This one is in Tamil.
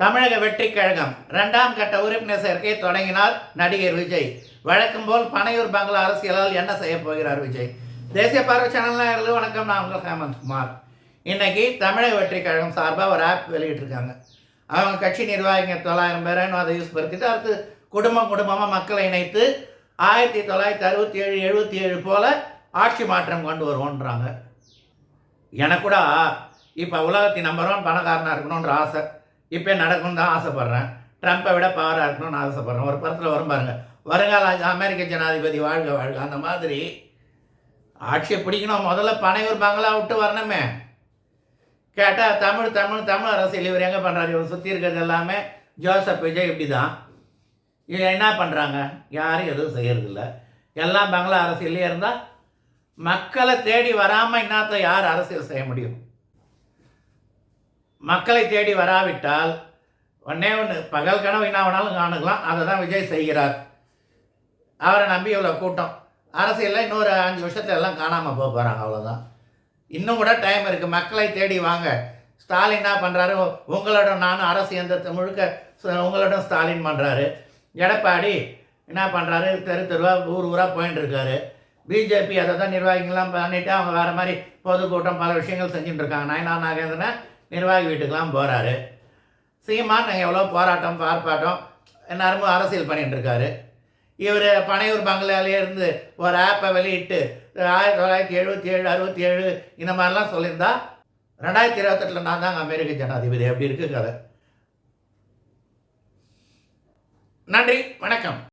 தமிழக வெற்றிக் கழகம் இரண்டாம் கட்ட உறுப்பினர் சேர்க்கை தொடங்கினார் நடிகர் விஜய். வழக்கம் போல் பனையூர் பங்களா அரசியலால் என்ன செய்ய போகிறார் விஜய்? தேசிய பார்வை சேனல் வணக்கம். நான் உங்கள் ஹேமந்த் குமார் இன்னைக்கு தமிழக வெற்றிக் கழகம் சார்பாக ஒரு ஆப் வெளியிட்டிருக்காங்க. அவங்க கட்சி நிர்வாகிங்க தொள்ளாயிரம் பேரன்னு அதை யூஸ் படுத்திட்டு அடுத்து குடும்பம் குடும்பமாக மக்களை இணைத்து ஆயிரத்தி தொள்ளாயிரத்தி அறுபத்தி ஏழு எழுபத்தி ஏழு போல் ஆட்சி மாற்றம் கொண்டு வருவோன்றாங்க. எனக்கு கூட இப்போ உலகத்தின் நம்பர் ஒன் பணக்காரனாக இருக்கணுன்ற ஆசை. இப்போ நடக்கும் தான் ஆசைப்பட்றேன். ட்ரம்ப்பை விட பவராக இருக்கணும்னு ஆசைப்பட்றேன். ஒரு படத்தில் வரும் பாருங்க. வருங்கால அமெரிக்க ஜனாதிபதி வாழ்க வாழ்க. அந்த மாதிரி ஆட்சியை பிடிக்கணும். முதல்ல பனையூர் பங்களா விட்டு வரணுமே. கேட்டால் தமிழ் தமிழ் தமிழ் அரசியல். இவர் எங்கே பண்ணுறாரு இவர் சுற்றி இருக்கிறது எல்லாமே ஜோசப் விஜய் இப்படி தான் இவங்க என்ன பண்ணுறாங்க யாரும் எதுவும் செய்கிறதில்ல எல்லாம் பங்களா அரசியல்லையே இருந்தால் மக்களை தேடி வராமல் இன்னத்தை யார் அரசியல் செய்ய முடியும்? மக்களை தேடி வராவிட்டால் ஒன்னே ஒன்று பகல் கனவு என்ன வேணாலும் காணுக்கலாம் அதை தான் விஜய் செய்கிறார். அவரை நம்பி இவ்வளோ கூட்டம். அரசியலில் இன்னொரு அஞ்சு வருஷத்துல எல்லாம் காணாமல் போக போகிறாங்க அவ்வளோதான் இன்னும் கூட டைம் இருக்குது மக்களை தேடி வாங்க. ஸ்டாலின் என்ன பண்ணுறாரு உங்களோட நானும் அரசு எந்திரத்தை முழுக்க ச- உங்களோட ஸ்டாலின் பண்ணுறாரு எடப்பாடி என்ன பண்ணுறாரு தெரு தெருவாக ஊர் ஊராக போயின்னு இருக்காரு. பிஜேபி அதை தான் நிர்வாகிகள்லாம் பண்ணிவிட்டு அவங்க வேறு மாதிரி பொதுக்கூட்டம் பல விஷயங்கள் செஞ்சுட்டு இருக்காங்க. நயனா நாகேந்திரனை நிர்வாகி வீட்டுக்கெலாம் போகிறாரு சீமான் எவ்வளோ போராட்டம் பார்ப்பாட்டம் எல்லாரும் அரசியல் பண்ணிட்டுருக்காரு இவர் பனையூர் பங்களாலே இருந்து ஒரு ஆப்பை வெளியிட்டு ஆயிரத்தி தொள்ளாயிரத்தி எழுபத்தி ஏழு அறுபத்தி ஏழு இந்த மாதிரிலாம் சொல்லியிருந்தா ரெண்டாயிரத்தி இருபத்தெட்டில் நான் தாங்க அமெரிக்க ஜனாதிபதி. அப்படி இருக்கு கதை. நன்றி வணக்கம்.